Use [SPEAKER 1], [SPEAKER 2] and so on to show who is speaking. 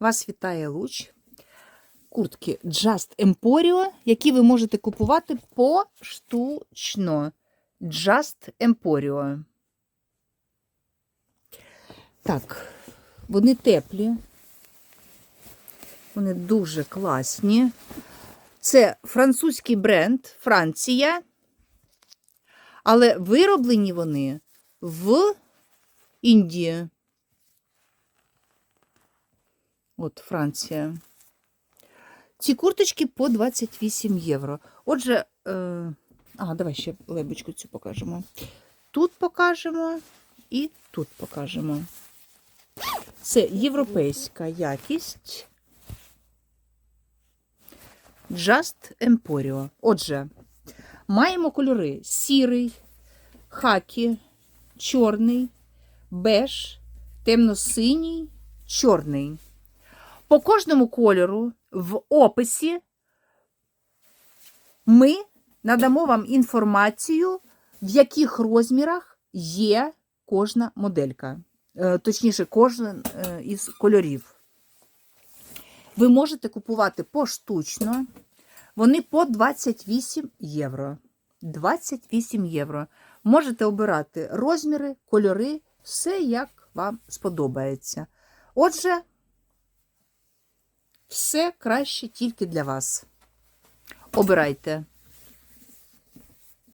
[SPEAKER 1] Вас вітає луч. Куртки Just Emporio, які ви можете купувати поштучно. Just Emporio. Так, вони теплі. Вони дуже класні. Це французький бренд Франція. Але вироблені вони в Індії. От Франція. Ці курточки по 28 євро. Отже, е... а, давай ще лебочку цю покажемо. Тут покажемо і тут покажемо. Це європейська якість. Just Emporio. Отже, маємо кольори сірий, хакі, чорний, беж, темно-синій, чорний. По кожному кольору в описі ми надамо вам інформацію, в яких розмірах є кожна моделька, Е, точніше, кожен е, із кольорів. Ви можете купувати поштучно, вони по 28 євро. 28 євро. Можете обирати розміри, кольори, все як вам сподобається. Отже, все краще тільки для вас. Обирайте.